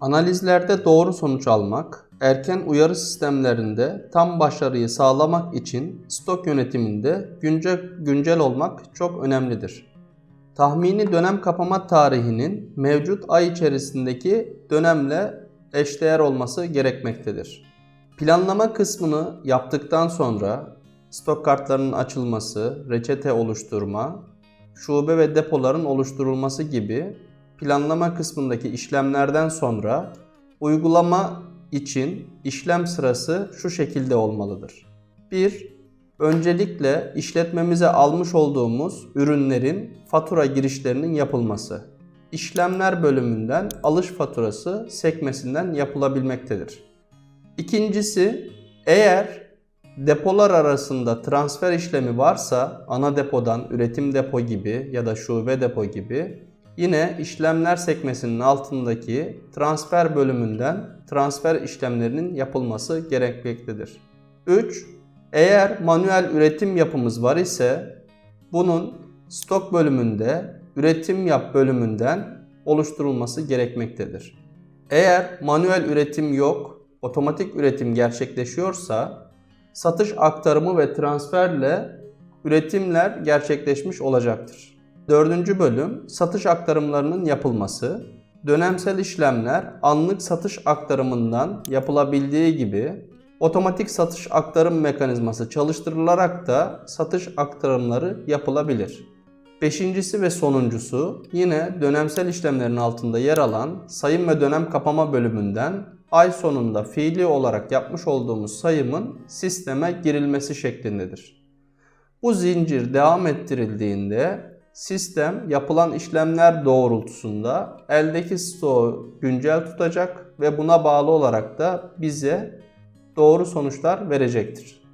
Analizlerde doğru sonuç almak, erken uyarı sistemlerinde tam başarıyı sağlamak için stok yönetiminde güncel, güncel olmak çok önemlidir. Tahmini dönem kapama tarihinin mevcut ay içerisindeki dönemle eşdeğer olması gerekmektedir. Planlama kısmını yaptıktan sonra stok kartlarının açılması, reçete oluşturma, şube ve depoların oluşturulması gibi planlama kısmındaki işlemlerden sonra uygulama için işlem sırası şu şekilde olmalıdır. 1. Öncelikle işletmemize almış olduğumuz ürünlerin fatura girişlerinin yapılması. İşlemler bölümünden alış faturası sekmesinden yapılabilmektedir. İkincisi, eğer depolar arasında transfer işlemi varsa ana depodan üretim depo gibi ya da şube depo gibi yine işlemler sekmesinin altındaki transfer bölümünden transfer işlemlerinin yapılması gerekmektedir. 3. Eğer manuel üretim yapımız var ise bunun stok bölümünde üretim yap bölümünden oluşturulması gerekmektedir. Eğer manuel üretim yok, otomatik üretim gerçekleşiyorsa satış aktarımı ve transferle üretimler gerçekleşmiş olacaktır. Dördüncü bölüm satış aktarımlarının yapılması. Dönemsel işlemler anlık satış aktarımından yapılabildiği gibi otomatik satış aktarım mekanizması çalıştırılarak da satış aktarımları yapılabilir. Beşincisi ve sonuncusu yine dönemsel işlemlerin altında yer alan sayım ve dönem kapama bölümünden ay sonunda fiili olarak yapmış olduğumuz sayımın sisteme girilmesi şeklindedir. Bu zincir devam ettirildiğinde sistem yapılan işlemler doğrultusunda eldeki stoğu güncel tutacak ve buna bağlı olarak da bize doğru sonuçlar verecektir.